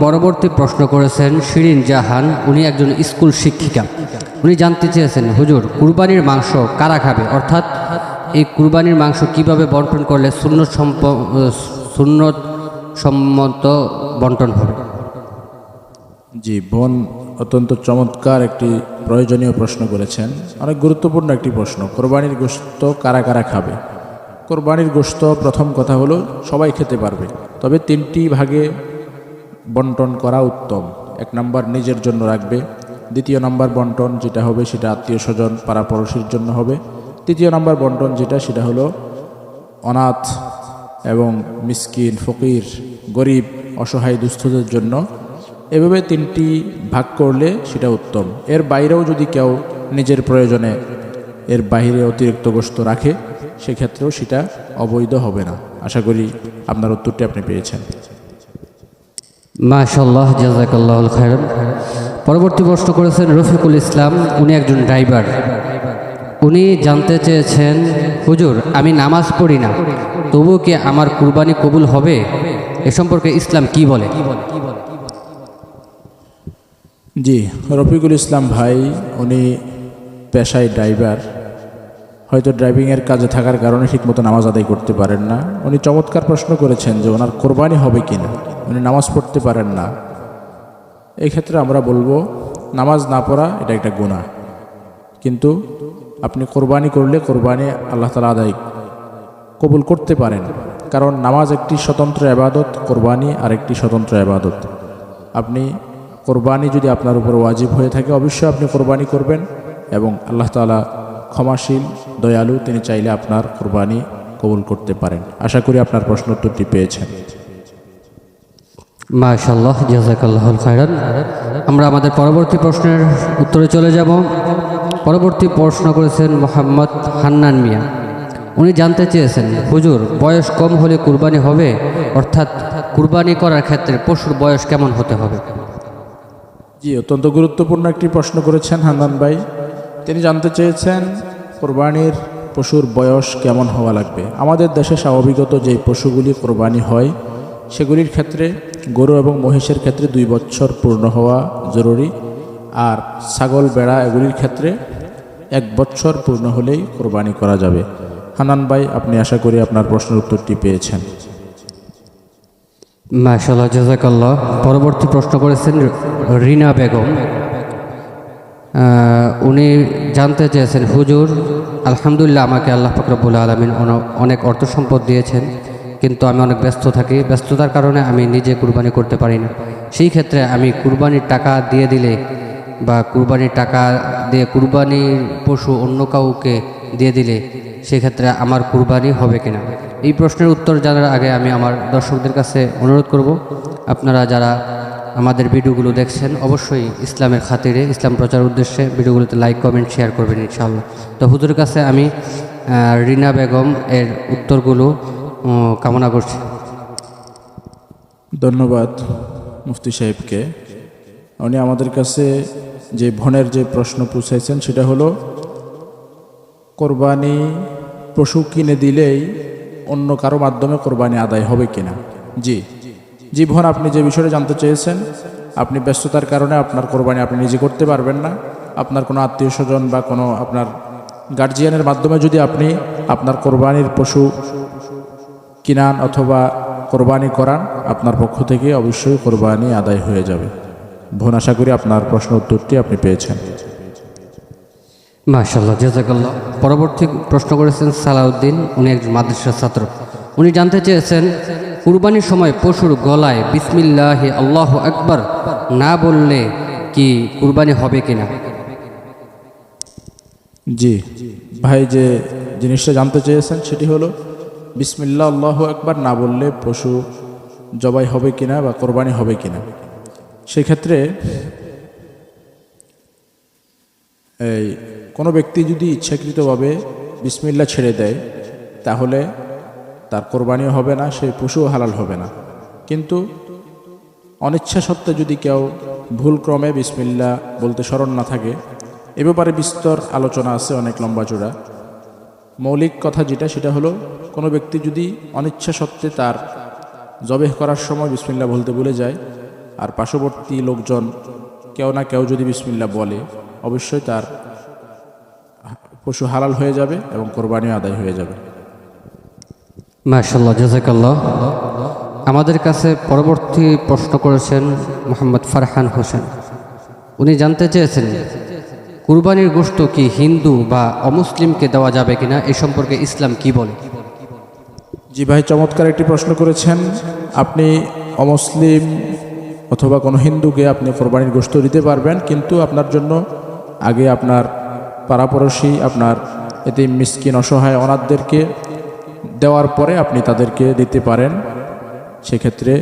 পরবর্তী প্রশ্ন করেছেন শিরিন জাহান। উনি একজন স্কুল শিক্ষিকা। উনি জানতে চেয়েছেন, হুজুর, কুরবানির মাংস কারা খাবে? অর্থাৎ এই কুরবানির মাংস কীভাবে বন্টন করলে শূন্য সম্প, সুন্নত সম্মত বন্টন হবে? জি, বোন অত্যন্ত চমৎকার একটি প্রয়োজনীয় প্রশ্ন করেছেন। অনেক গুরুত্বপূর্ণ একটি প্রশ্ন, কোরবানির গোশত কারা কারা খাবে? কোরবানির গোস্ত প্রথম কথা হলো, সবাই খেতে পারবে। তবে তিনটি ভাগে বন্টন করা উত্তম। এক নম্বর নিজের জন্য রাখবে। দ্বিতীয় নম্বর বন্টন যেটা হবে সেটা আত্মীয় স্বজন পাড়াপড়শির জন্য হবে। তৃতীয় নম্বর বন্টন যেটা সেটা হলো অনাথ এবং মিসকিন, ফকির, গরিব, অসহায় দুস্থদের জন্য। এভাবে তিনটি ভাগ করলে সেটা উত্তম। এর বাইরেও যদি কেউ নিজের প্রয়োজনে এর বাইরে অতিরিক্ত গোস্ত রাখে, সেক্ষেত্রেও সেটা অবৈধ হবে না। আশা করি আপনার উত্তরটি আপনি পেয়েছেন। মাশাল্লাহ জাজাকাল্লাহ খায়রান। পরবর্তী প্রশ্ন করেছেন রফিকুল ইসলাম, উনি একজন ড্রাইভার। উনি জানতে চেয়েছেন, হুজুর, আমি নামাজ পড়ি না, তবুও কি আমার কুরবানি কবুল হবে? এ সম্পর্কে ইসলাম কি বলে? জি, রফিকুল ইসলাম ভাই, উনি পেশায় ড্রাইভার। হয়তো ড্রাইভিংয়ের কাজে থাকার কারণে ঠিকমতো নামাজ আদায় করতে পারেন না। উনি চমৎকার প্রশ্ন করেছেন যে, ওনার কোরবানি হবে কি না? উনি নামাজ পড়তে পারেন না। এই ক্ষেত্রে আমরা বলব, নামাজ না পড়া এটা একটা গুণা কিন্তু আপনি কোরবানি করলে কোরবানি আল্লাহ তালা আদায় কবুল করতে পারেন। কারণ নামাজ একটি স্বতন্ত্র আবাদত কোরবানি আরেকটি স্বতন্ত্র আবাদত আপনি কোরবানি যদি আপনার উপর ওয়াজিব হয়ে থাকে, অবশ্যই আপনি কোরবানি করবেন এবং আল্লাহ তালা ক্ষমাশীল, দয়ালু, তিনি চাইলে আপনার কোরবানি কবুল করতে পারেন। আশা করি আপনার প্রশ্ন উত্তরটি পেয়েছেন। মাশাল্লাহ জাজাকাল্লাহ খায়রান। আমরা আমাদের পরবর্তী প্রশ্নের উত্তরে চলে যাব। পরবর্তী প্রশ্ন করেছেন মোহাম্মদ হান্নান মিয়া। উনি জানতে চেয়েছেন, হুজুর, বয়স কম হলে কুরবানি হবে? অর্থাৎ কুরবানি করার ক্ষেত্রে পশুর বয়স কেমন হতে হবে? জি, অত্যন্ত গুরুত্বপূর্ণ একটি প্রশ্ন করেছেন হান্দান ভাই। তিনি জানতে চেয়েছেন, কোরবানির পশুর বয়স কেমন হওয়া লাগবে? আমাদের দেশে স্বাভাবিকত যে পশুগুলি কোরবানি হয় সেগুলির ক্ষেত্রে গরু এবং মহিষের ক্ষেত্রে দুই বছর পূর্ণ হওয়া জরুরি। আর ছাগল, বেড়া এগুলির ক্ষেত্রে এক বছর পূর্ণ হলেই কোরবানি করা যাবে। হানান ভাই, আপনি আশা করি আপনার প্রশ্নের উত্তরটি পেয়েছেন। মাশাল্লাহ জাজাকাল্লাহ পরবর্তী প্রশ্ন করেছেন রিনা বেগম। উনি জানতে চেয়েছেন, হুজুর, আলহামদুলিল্লাহ আমাকে আল্লাহ ফকরবুল আলমিন অনেক অর্থ সম্পদ দিয়েছেন। কিন্তু আমি অনেক ব্যস্ত থাকি। ব্যস্ততার কারণে আমি নিজে কুরবানি করতে পারি না। সেই ক্ষেত্রে আমি কুরবানির টাকা দিয়ে দিলে বা কুরবানির টাকা দিয়ে কুরবানির পশু অন্য কাউকে দিয়ে দিলে সেক্ষেত্রে আমার কুরবানি হবে কিনা? এই প্রশ্নের উত্তর জানার আগে আমি আমার দর্শকদের কাছে অনুরোধ করব, আপনারা যারা আমাদের ভিডিওগুলো দেখছেন, অবশ্যই ইসলামের খাতিরে, ইসলাম প্রচার উদ্দেশ্যে ভিডিওগুলোতে লাইক, কমেন্ট, শেয়ার করবেন ইনশাআল্লাহ। তো হুজুরের কাছে আমি রিনা বেগম এর উত্তরগুলো কামনা করছি। ধন্যবাদ মুফতি সাহেবকে। উনি আমাদের কাছে যে ভনের যে প্রশ্ন পুছাইছেন, সেটা হলো, কোরবানি পশু কিনে দিলেই অন্য কারও মাধ্যমে কোরবানি আদায় হবে কিনা? জি। জি, ভন, আপনি যে বিষয়টা জানতে চেয়েছেন, আপনি ব্যস্ততার কারণে আপনার কোরবানি আপনি নিজে করতে পারবেন না। আপনার কোনো আত্মীয় স্বজন বা কোনো আপনার গার্জিয়ানের মাধ্যমে যদি আপনি আপনার কোরবানির পশু কিনান অথবা কোরবানি করান আপনার পক্ষ থেকে অবশ্যই কোরবানি আদায় হয়ে যাবে। বোন আশা করি আপনার প্রশ্ন উত্তরটি আপনি পেয়েছেন। মাশাল্লাহ জাজাকাল্লাহ পরবর্তী প্রশ্ন করেছেন সালাউদ্দিন উনি একজন মাদ্রাসার ছাত্র। উনি জানতে চেয়েছেন কুরবানির সময় পশুর গলায় বিসমিল্লাহ আল্লাহ আকবার না বললে কি কুরবানি হবে কিনা? জি। ভাই যে জিনিসটা জানতে চেয়েছেন সেটি হলো বিসমিল্লা আল্লাহ একবার না বললে পশু জবাই হবে কিনা বা কোরবানি হবে কিনা। সেক্ষেত্রে এই কোনো ব্যক্তি যদি ইচ্ছাকৃতভাবে বিসমিল্লা ছেড়ে দেয়, তাহলে তার কোরবানিও হবে না সেই পশুও হালাল হবে না। কিন্তু অনিচ্ছা সত্ত্বে যদি কেউ ভুলক্রমে বিসমিল্লা বলতে স্মরণ না থাকে, এ ব্যাপারে বিস্তর আলোচনা আছে, অনেক লম্বা চূড়া। মৌলিক কথা যেটা, সেটা হলো কোনো ব্যক্তি যদি অনিচ্ছা সত্ত্বে তার জবেহ করার সময় বিসমিল্লা বলতে ভুলে যায় আর পার্শ্ববর্তী লোকজন কেউ না কেউ যদি বিসমিল্লা বলে, অবশ্যই তার পশু হালাল হয়ে যাবে এবং কোরবানিও আদায় হয়ে যাবে। মাশাল্লাহ জাজাকাল্লাহ। আমাদের কাছে পরবর্তী প্রশ্ন করেছেন মোহাম্মদ ফারহান হোসেন। উনি জানতে চেয়েছেন কুরবানির গোশত কি হিন্দু বা অমুসলিমকে দেওয়া যাবে কিনা এ সম্পর্কে ইসলাম কি বলে? জি ভাই, চমৎকার একটি প্রশ্ন করেছেন। আপনি অমুসলিম অথবা কোনো হিন্দুকে আপনি কোরবানির গোশত দিতে পারবেন, কিন্তু আপনার জন্য আগে আপনার পাড়াপড়শি, আপনার এতে মিসকিন, অসহায় অনাথদেরকে দেওয়ার পরে আপনি তাদেরকে দিতে পারেন। সেক্ষেত্রে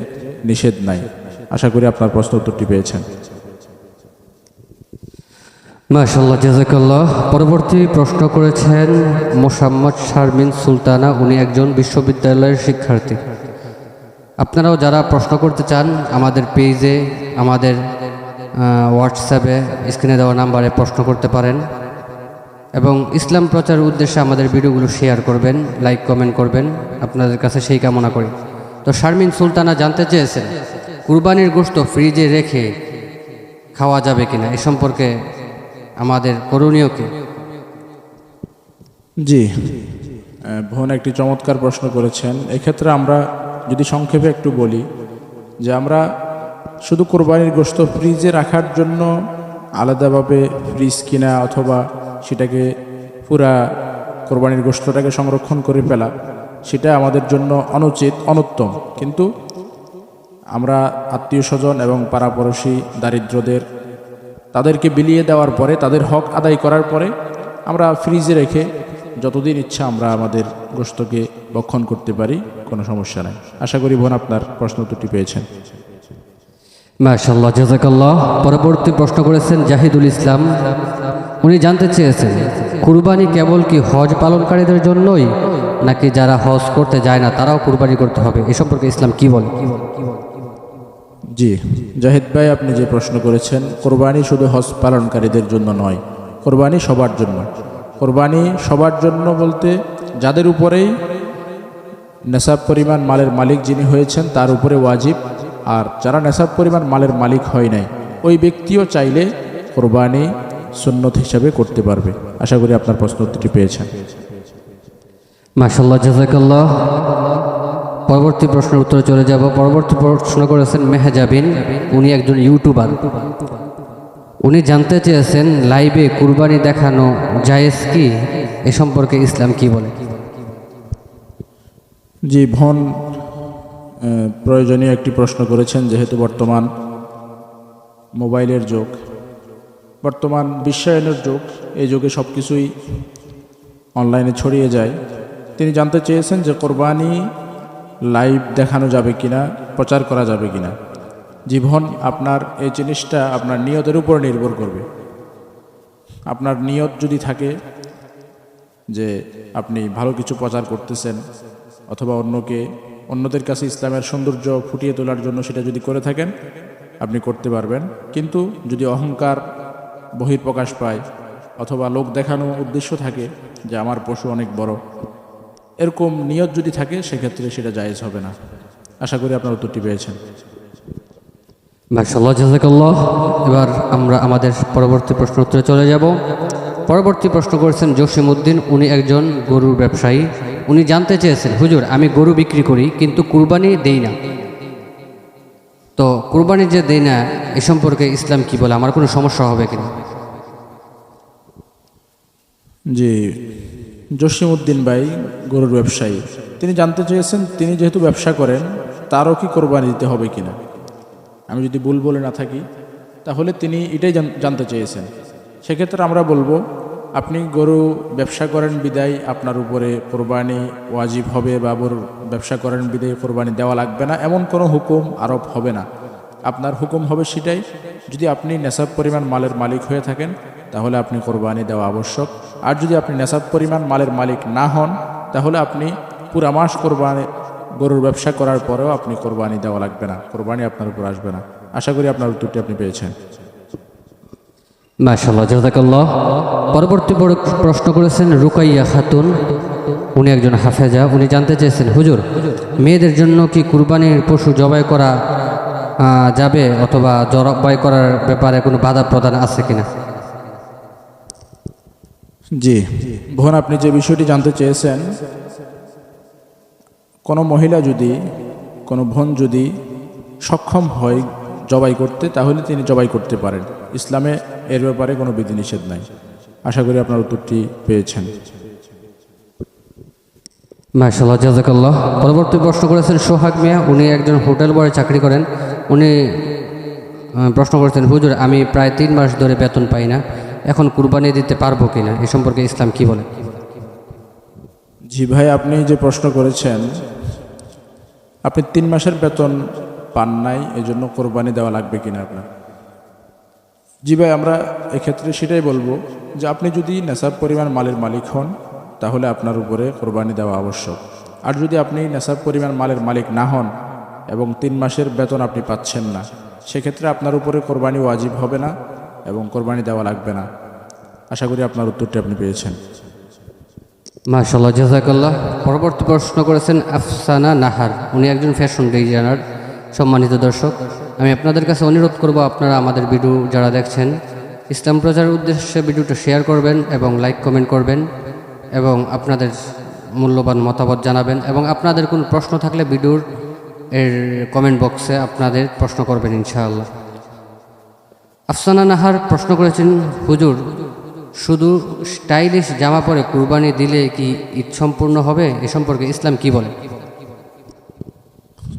নিষেধ নাই। আশা করি আপনার প্রশ্ন উত্তরটি পেয়েছেন। মাশাল্লাহ জাজাকাল্লাহ পরবর্তী প্রশ্ন করেছেন মোসাম্মদ শারমিন সুলতানা, উনি একজন বিশ্ববিদ্যালয়ের শিক্ষার্থী। আপনারাও যারা প্রশ্ন করতে চান আমাদের পেজে, আমাদের হোয়াটসঅ্যাপে স্ক্রিনে দেওয়া নাম্বারে প্রশ্ন করতে পারেন। এবং ইসলাম প্রচারের উদ্দেশ্যে আমাদের ভিডিওগুলো শেয়ার করবেন, লাইক, কমেন্ট করবেন। আপনাদের কাছে সেই কামনা করি। তো শারমিন সুলতানা জানতে চেয়েছেন, কুরবানির গোশত ফ্রিজে রেখে খাওয়া যাবে কিনা? এ সম্পর্কে আমাদের করণীয় কি জি ভুবন একটি চমৎকার প্রশ্ন করেছেন। এক্ষেত্রে আমরা যদি সংক্ষেপে একটু বলি যে আমরা শুধু কোরবানির গোশত ফ্রিজে রাখার জন্য আলাদাভাবে ফ্রিজ কিনা অথবা সেটাকে পুরা কোরবানির গোশতটাকে সংরক্ষণ করে ফেলা সেটা আমাদের জন্য অনুচিত অনুত্তম। কিন্তু আমরা আত্মীয় স্বজন এবং পাড়াপড়শি দারিদ্রদের তাদেরকে বিলিয়ে দেওয়ার পরে, তাদের হক আদায় করার পরে আমরা ফ্রিজে রেখে যতদিন ইচ্ছা আমরা আমাদের গোস্তকে বক্ষণ করতে পারি, কোনো সমস্যা নাই। আশা করি বোন আপনার প্রশ্ন উত্তরটি পেয়েছেন। মাশাল্লাহ জাজাকাল্লাহ। পরবর্তী প্রশ্ন করেছেন জাহিদুল ইসলাম। উনি জানতে চেয়েছেন, কুরবানি কেবল কি হজ পালনকারীদের জন্যই, নাকি যারা হজ করতে যায় না, তারাও কুরবানি করতে হবে? এ সম্পর্কে ইসলাম কি বলে কি বলে? জি। জাহিদ ভাই, আপনি যে প্রশ্ন করেছেন, কোরবানি শুধু হজ পালনকারীদের জন্য নয়, কোরবানি সবার জন্য। কোরবানি সবার জন্য বলতে যাদের উপরেই নেশাব পরিমাণ মালের মালিক যিনি হয়েছেন, তার উপরে ওয়াজিব। আর যারা নেশাব পরিমাণ মালের মালিক হয় নাই, ওই ব্যক্তিও চাইলে কোরবানি সুন্নত হিসাবে করতে পারবে। আশা করি আপনার প্রশ্ন উত্তরটি পেয়েছেন। মাশাল্লাহ জাজাকাল্লাহ পরবর্তী প্রশ্নের উত্তরে চলে যাব। পরবর্তী প্রশ্ন করেছেন মেহজাবিন। উনি একজন ইউটিউবার। উনি জানতে চেয়েছেন, লাইভে কুরবানি দেখানো জায়েজ কি? এ সম্পর্কে ইসলাম কি বলে? জি, ভন প্রয়োজনীয় একটি প্রশ্ন করেছেন, যেহেতু বর্তমান মোবাইলের যুগ। বর্তমান বিশ্বায়নের যুগ, এই যুগে সব কিছুই অনলাইনে ছড়িয়ে যায়। তিনি জানতে চেয়েছেন যে কোরবানি লাইভ দেখানো যাবে কিনা, প্রচার করা যাবে কিনা। জীবন আপনার এই জিনিসটা আপনার নিয়তের উপর নির্ভর করবে। আপনার নিয়ত যদি থাকে যে আপনি ভালো কিছু প্রচার করতেছেন অথবা অন্যকে, অন্যদের কাছে ইসলামের সৌন্দর্য ফুটিয়ে তোলার জন্য সেটা যদি করে থাকেন, আপনি করতে পারবেন। কিন্তু যদি অহংকার বহির্প্রকাশ পায় অথবা লোক দেখানো উদ্দেশ্য থাকে যে আমার পশু অনেক বড় এরকম নিয়ত যদি থাকে সেক্ষেত্রে সেটা জায়েজ হবে না। আশা করি আপনার উত্তরটি পেয়েছেন। জাজাকাল্লাহ। এবার আমরা আমাদের পরবর্তী প্রশ্ন উত্তরে চলে যাব। পরবর্তী প্রশ্ন করেছেন জসিম উদ্দিন। উনি একজন গরুর ব্যবসায়ী। উনি জানতে চেয়েছেন হুজুর আমি গরু বিক্রি করি কিন্তু কুরবানি দেই না। তো কুরবানি যে দেই না এ সম্পর্কে ইসলাম কি বলে? আমার কোনো সমস্যা হবে কিনা? জি জসিমউদ্দিন ভাই গরুর ব্যবসায়ী। তিনি জানতে চেয়েছেন, তিনি যেহেতু ব্যবসা করেন, তারও কি কোরবানি দিতে হবে কিনা? আমি যদি ভুল বলে না থাকি, তাহলে তিনি এটাই জানতে চেয়েছেন। সেক্ষেত্রে আমরা বলব, আপনি গরু ব্যবসা করেন, বিদায় আপনার উপরে কোরবানি ওয়াজিব হবে বা গরু ব্যবসা করেন, বিদায় কোরবানি দেওয়া লাগবে না, এমন কোনো হুকুম, আরোপ হবে না। আপনার হুকুম হবে সেটাই, যদি আপনি নেশাব পরিমাণ মালের মালিক হয়ে থাকেন তাহলে আপনি কোরবানি দেওয়া আবশ্যক। আর যদি আপনি নেশাব পরিমাণ মালের মালিক না হন, তাহলে আপনি পুরা মাস কোরবানি, গরুর ব্যবসা করার পরেও আপনি কোরবানি দেওয়া লাগবে না। কোরবানি আপনার উপর আসবে না। আশা করি আপনার উত্তরটি আপনি পেয়েছেন। মাশাল্লাহ জাজাকাল্লাহ। পরবর্তী প্রশ্ন করেছেন রুকাইয়া খাতুন। উনি একজন হাফেজা। উনি জানতে চেয়েছেন, হুজুর, মেয়েদের জন্য কি কুরবানির পশু জবাই করা যাবে অথবা জবাই করার ব্যাপারে কোনো বাধা প্রদান আছে কিনা? জি। বোন, আপনি যে বিষয়টি জানতে চেয়েছেন, কোনো মহিলা যদি, কোনো বোন যদি সক্ষম হয় জবাই করতে, তাহলে তিনি জবাই করতে পারেন। ইসলামে এর ব্যাপারে কোনো বিধিনিষেধ নাই। আশা করি আপনার উত্তরটি পেয়েছেন। মাশাল্লাহ জাজাকাল্লাহ পরবর্তী প্রশ্ন করেছেন সোহাগ মিয়া। উনি একজন হোটেল বয়ে, চাকরি করেন। উনি প্রশ্ন করেছেন, হুজুর, আমি প্রায় তিন মাস ধরে বেতন পাই না। এখন কুরবানি দিতে পারব কিনা? এ সম্পর্কে ইসলাম কি বলে? জি ভাই, আপনি যে প্রশ্ন করেছেন, আপনি তিন মাসের বেতন পান নাই, এজন্য কোরবানি দেওয়া লাগবে কিনা আপনার? জি ভাই, আমরা এক্ষেত্রে সেটাই বলব যে আপনি যদি নেশাব পরিমাণ মালের মালিক হন, তাহলে আপনার উপরে কোরবানি দেওয়া আবশ্যক। আর যদি আপনি নেশাব পরিমাণ মালের মালিক না হন এবং তিন মাসের বেতন আপনি পাচ্ছেন না, সেক্ষেত্রে আপনার উপরে কোরবানি ওয়াজিব হবে না। এবং কোরবানি দেওয়া লাগবে না। আশা করি আপনার উত্তরটি আপনি পেয়েছেন। মাশাল্লাহ জাজাকাল্লাহ পরবর্তী প্রশ্ন করেছেন আফসানা নাহার। উনি একজন ফ্যাশন ডিজাইনার, সম্মানিত দর্শক। আমি আপনাদের কাছে অনুরোধ করব, আপনারা আমাদের ভিডিও যারা দেখছেন, ইসলাম প্রচারের উদ্দেশ্যে ভিডিওটা শেয়ার করবেন এবং লাইক, কমেন্ট করবেন এবং আপনাদের মূল্যবান মতামত জানাবেন এবং আপনাদের কোনো প্রশ্ন থাকলে ভিডিওর এর কমেন্ট বক্সে আপনাদের প্রশ্ন করবেন, ইনশাআল্লাহ। আফসানা নাহার প্রশ্ন করেছেন, হুজুর, শুধু স্টাইলিশ জামা পরে কুরবানি দিলে কি ঈদ সম্পূর্ণ হবে? এ সম্পর্কে ইসলাম কি বলে?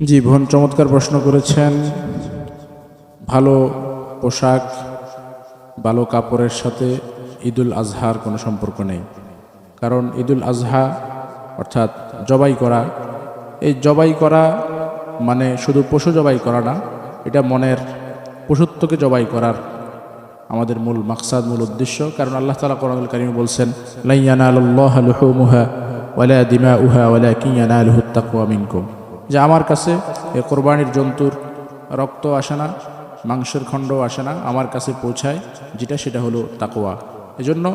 জি বোন চমৎকার প্রশ্ন করেছেন। ভালো পোশাক, ভালো কাপড়ের সাথে ঈদুল আজহার কোনো সম্পর্ক নেই। কারণ ঈদুল আজহা, অর্থাৎ জবাই করা, এই জবাই করা মানে শুধু পশু জবাই করা না, এটা মনের পশুত্বকে জবাই করার আমাদের মূল মাকসাদ, মূল উদ্দেশ্য। কারণ আল্লাহ তালা কোরআনুল কারিম বলছেন লাইয়ানা দিমা উহা যে আমার কাছে এ কোরবানির জন্তুর রক্ত আসে না, মাংসের খণ্ড আসে না, আমার কাছে পৌঁছায় যেটা, সেটা হলো তাকোয়া এজন্য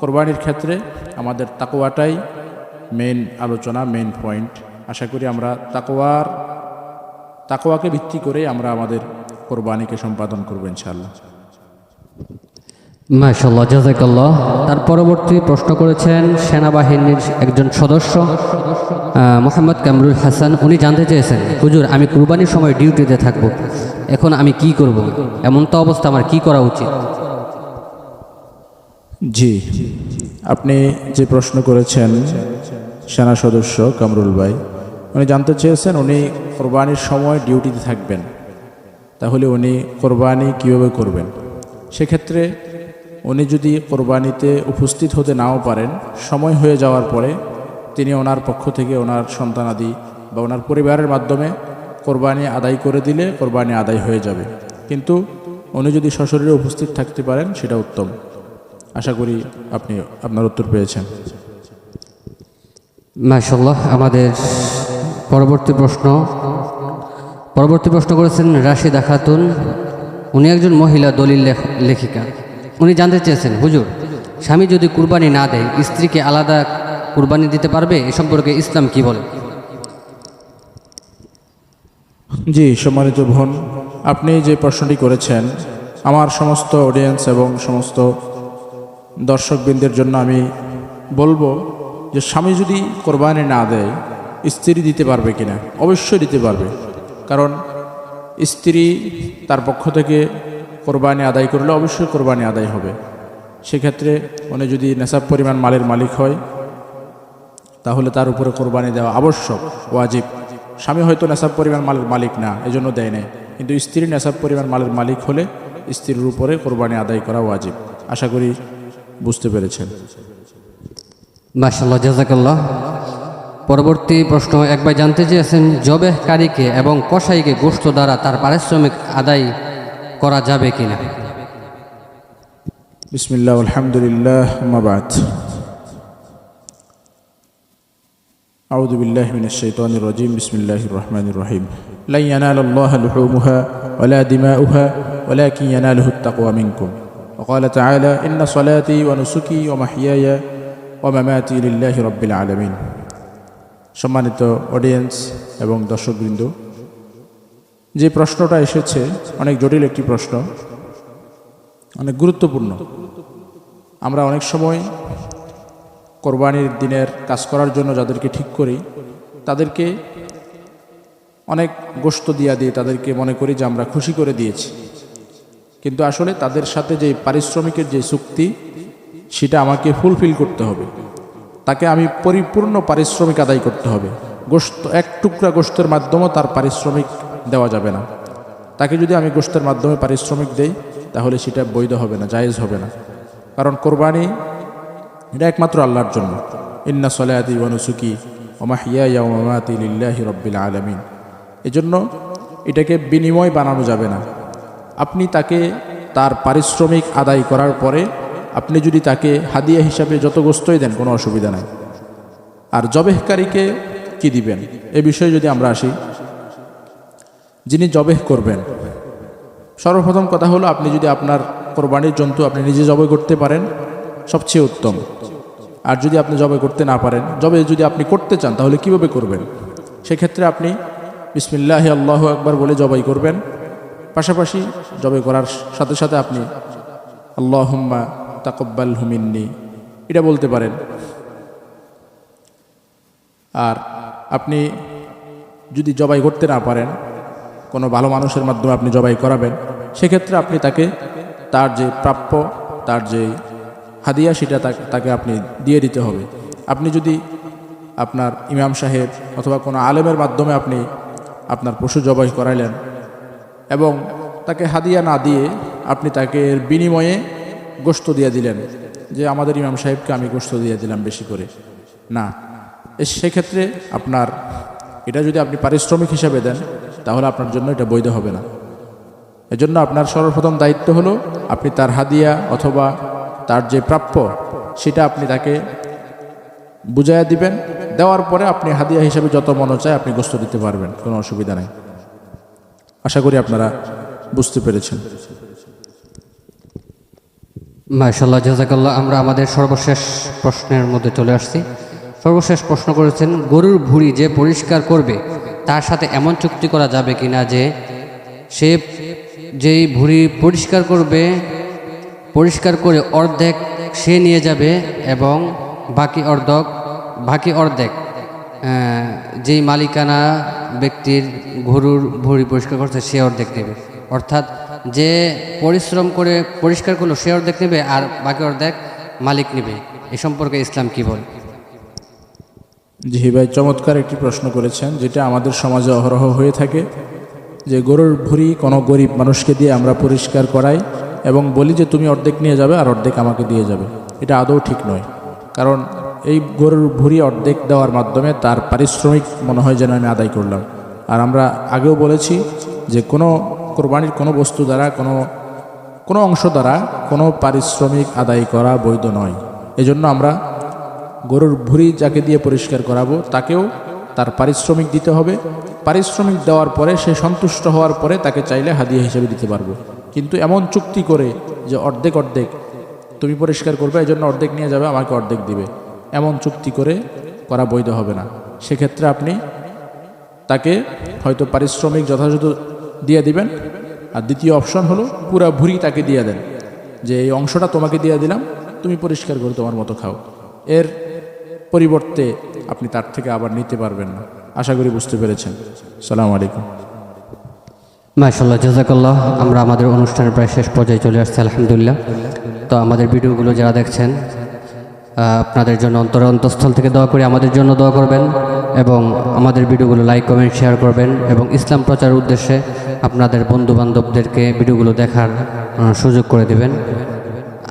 কোরবানির ক্ষেত্রে আমাদের তাকোয়াটাই মেন আলোচনা মেন পয়েন্ট আশা করি আমরা তাকোয়ার তাকোয়াকে ভিত্তি করে আমরা আমাদের কোরবানিকে সম্পাদন করব ইনশাআল্লাহ। মাশাল্লাহ জাজাকাল্লাহ তার পরবর্তী প্রশ্ন করেছেন সেনাবাহিনীর একজন সদস্য মোহাম্মদ কামরুল হাসান। উনি জানতে চেয়েছেন হুজুর আমি কুরবানির সময় ডিউটিতে থাকব। এখন আমি কি করব? এমন তো অবস্থা আমার কি করা উচিত? জি আপনি যে প্রশ্ন করেছেন সেনা সদস্য কামরুল ভাই উনি জানতে চেয়েছেন উনি কোরবানির সময় ডিউটিতে থাকবেন। তাহলে উনি কোরবানি কীভাবে করবেন? সেক্ষেত্রে উনি যদি কোরবানিতে উপস্থিত হতে নাও পারেন, সময় হয়ে যাওয়ার পরে তিনি ওনার পক্ষ থেকে ওনার সন্তানাদি বা ওনার পরিবারের মাধ্যমে কোরবানি আদায় করে দিলে কোরবানি আদায় হয়ে যাবে। কিন্তু উনি যদি সশরীরে উপস্থিত থাকতে পারেন, সেটা উত্তম। আশা করি আপনি আপনার উত্তর পেয়েছেন। মাশাল্লাহ আমাদের পরবর্তী প্রশ্ন পরবর্তী প্রশ্ন করেছেন রাশিদা খাতুন উনি একজন মহিলা দলিল লেখ- লেখিকা। উনি জানতে চেয়েছেন, হুজুর, স্বামী যদি কুরবানি না দেয়, স্ত্রীকে আলাদা কুরবানি দিতে পারবে? এ সম্পর্কে ইসলাম কি বলে? জি, সম্মানিত বোন, আপনি যে প্রশ্নটি করেছেন, আমার সমস্ত অডিয়েন্স এবং সমস্ত দর্শকবৃন্দের জন্য আমি বলব যে, স্বামী যদি কোরবানি না দেয়, স্ত্রী দিতে পারবে কিনা? অবশ্যই দিতে পারবে। কারণ স্ত্রী তার পক্ষ থেকে কোরবানি আদায় করলে অবশ্যই কোরবানি আদায় হবে। সেক্ষেত্রে উনি যদি নেশাব পরিমাণ মালের মালিক হয়, তাহলে তার উপরে কোরবানি দেওয়া আবশ্যক, ওয়াজিব। স্বামী হয়তো নেশাব পরিমাণ মালের মালিক না, এজন্য দেয় নাই। কিন্তু স্ত্রী নেশাব পরিমাণ মালের মালিক হলে স্ত্রীর উপরে কোরবানি আদায় করা ওয়াজিব। আশা করি বুঝতে পেরেছেন। মাশাল্লাহ জাজাকাল্লাহ। পরবর্তী প্রশ্ন একবার জানতে চেয়েছেন জবেহকারীকে এবং কসাইকে গোস্ত দ্বারা তার পারিশ্রমিক আদায় করা যাবে কিনা বিসমিল্লাহ আলহামদুলিল্লাহ মাবাদ أعوذ بالله من الشيطان الرجيم بسم الله الرحمن الرحيم لن ينال الله لحومها ولا دماؤها ولكن يناله التقوى منكم وقال تعالى إن صلاتي ونسكي ومحياي ومماتي لله رب العالمين সম্মানিত অডিয়েন্স এবং দর্শকবৃন্দ, যে প্রশ্নটা এসেছে, অনেক জটিল একটি প্রশ্ন, অনেক গুরুত্বপূর্ণ। আমরা অনেক সময় কোরবানির দিনের কাজ করার জন্য যাদেরকে ঠিক করি, তাদেরকে অনেক গোস্ত দিয়া দিয়ে তাদেরকে মনে করি যে আমরা খুশি করে দিয়েছি। কিন্তু আসলে তাদের সাথে যে পারিশ্রমিকের যে চুক্তি, সেটা আমাকে ফুলফিল করতে হবে। তাকে আমি পরিপূর্ণ পারিশ্রমিক আদায় করতে হবে। গোস্ত এক টুকরা গোস্তের মাধ্যমেও তার পারিশ্রমিক দেওয়া যাবে না। তাকে যদি আমি গোস্তের মাধ্যমে পারিশ্রমিক দেই, তাহলে সেটা বৈধ হবে না, জায়েজ হবে না। কারণ কোরবানি এটা একমাত্র আল্লাহর জন্য। ইন্না সলায়াতি ওয়ানুসুকি ওমাহিয়া ইয়ামাতি লিল্লাহি রব্বিল আলামিন। এজন্য এটাকে বিনিময় বানানো যাবে না। আপনি তাকে তার পারিশ্রমিক আদায় করার পরে আপনি যদি তাকে হাদিয়া হিসাবে যত গোস্তই দেন, কোনো অসুবিধা নাই। আর জবেহকারীকে কি দিবেন? এ বিষয়ে যদি আমরা আসি, যিনি জবেহ করবেন, সর্বপ্রথম কথা হলো আপনি যদি আপনার কোরবানির জন্তু আপনি নিজে জবে করতে পারেন, সবচেয়ে উত্তম। আর যদি আপনি জবে করতে না পারেন, জবে যদি আপনি করতে চান, তাহলে কীভাবে করবেন? সেক্ষেত্রে আপনি বিসমিল্লাহ আল্লাহ একবার বলে জবাই করবেন। পাশাপাশি জবে করার সাথে সাথে আপনি আল্লাহ হুম্মা তাকব্বাল হুমিন্নি এটা বলতে পারেন। আর আপনি যদি জবাই করতে না পারেন, কোনো ভালো মানুষের মাধ্যমে আপনি জবাই করাবেন, সেক্ষেত্রে আপনি তাকে, তার যে প্রাপ্য, তার যে হাদিয়া, সেটা তাকে- আপনি দিয়ে দিতে হবে। আপনি যদি আপনার ইমাম সাহেব অথবা কোনো আলেমের মাধ্যমে আপনি আপনার পশু জবাই করাইলেন এবং তাকে হাদিয়া না দিয়ে আপনি তাকে এর বিনিময়ে গোস্ত দিয়ে দিলেন, যে আমাদের ইমাম সাহেবকে আমি গোস্ত দিয়ে দিলাম বেশি করে। না সেক্ষেত্রে আপনার, এটা যদি আপনি পারিশ্রমিক হিসাবে দেন, তাহলে আপনার জন্য এটা বৈধ হবে না। এজন্য আপনার সর্বপ্রথম দায়িত্ব হলো, আপনি তার হাদিয়া অথবা তার যে প্রাপ্য, সেটা আপনি তাকে বুঝাইয়া দিবেন। দেওয়ার পরে আপনি হাদিয়া হিসাবে যত মনে চায় আপনি গোস্ত দিতে পারবেন, কোনো অসুবিধা নেই। আশা করি আপনারা বুঝতে পেরেছেন। মাশাল্লাহ জাজাকাল্লাহ আমরা আমাদের সর্বশেষ প্রশ্নের মধ্যে চলে আসছি। সর্বশেষ প্রশ্ন করেছেন, গরুর ভুঁড়ি যে পরিষ্কার করবে, তার সাথে এমন চুক্তি করা যাবে কিনা যে সে যেই ভুঁড়ি পরিষ্কার করবে, পরিষ্কার করে অর্ধেক সে নিয়ে যাবে এবং বাকি অর্ধেক বাকি অর্ধেক যেই মালিকানা ব্যক্তির গরুর ভুঁড়ি পরিষ্কার করছে, সে অর্ধেক নেবে। অর্থাৎ যে পরিশ্রম করে পরিষ্কার করল, সে অর্ধেক নেবে আর বাকি অর্ধেক মালিক নেবে। এ সম্পর্কে ইসলাম কি বলে? জি ভাই, চমৎকার একটি প্রশ্ন করেছেন, যেটা আমাদের সমাজে অহরহ হয়ে থাকে, যে গরুর ভুঁড়ি কোনো গরিব মানুষকে দিয়ে আমরা পরিষ্কার করাই এবং বলি যে তুমি অর্ধেক নিয়ে যাবে আর অর্ধেক আমাকে দিয়ে যাবে। এটা আদৌ ঠিক নয়। কারণ এই গরুর ভুঁড়ি অর্ধেক দেওয়ার মাধ্যমে তার পারিশ্রমিক মনে হয় যেন আমি আদায় করলাম। আর আমরা আগেও বলেছি যে কোনো কোরবানির কোনো বস্তু দ্বারা, কোনো কোনো অংশ দ্বারা কোনো পারিশ্রমিক আদায় করা বৈধ নয়। এজন্য আমরা গরুর ভুঁড়ি যাকে দিয়ে পরিষ্কার করাবো, তাকেও তার পারিশ্রমিক দিতে হবে। পারিশ্রমিক দেওয়ার পরে, সে সন্তুষ্ট হওয়ার পরে তাকে চাইলে হাদিয়া হিসেবে দিতে পারব। কিন্তু এমন চুক্তি করে যে অর্ধেক অর্ধেক তুমি পরিষ্কার করবে এই জন্য অর্ধেক নিয়ে যাবে, আমাকে অর্ধেক দিবে। এমন চুক্তি করে করা বৈধ হবে না। সেক্ষেত্রে আপনি তাকে হয়তো পারিশ্রমিক যথাযথ দিয়ে দিবেন। আর দ্বিতীয় অপশন হলো পুরা ভুরি তাকে দিয়ে দেন। যে এই অংশটা তোমাকে দিয়ে দিলাম, তুমি পরিষ্কার করে তোমার মতো খাও। এর পরিবর্তে আপনি তার থেকে আবার নিতে পারবেন না। আশা করি বুঝতে পেরেছেন। সালাম আলাইকুম। মাশাল্লাহ জাজাকাল্লাহ। আমরা আমাদের অনুষ্ঠানের প্রায় শেষ পর্যায়ে চলে আসছি, আলহামদুলিল্লাহ। তো আমাদের ভিডিওগুলো যারা দেখছেন আপনাদের জন্য অন্তর অন্তঃস্থল থেকে দোয়া করি। আমাদের জন্য দোয়া করবেন। এবং আমাদের ভিডিওগুলো লাইক কমেন্ট শেয়ার করবেন এবং ইসলাম প্রচার উদ্দেশ্যে আপনাদের বন্ধুবান্ধবদেরকে ভিডিওগুলো দেখার সুযোগ করে দেবেন।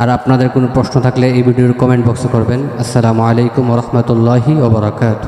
আর আপনাদের কোনো প্রশ্ন থাকলে এই ভিডিওর কমেন্ট বক্সে করবেন। আসসালামু আলাইকুম রহমতুল্লাহি ওবরাকাত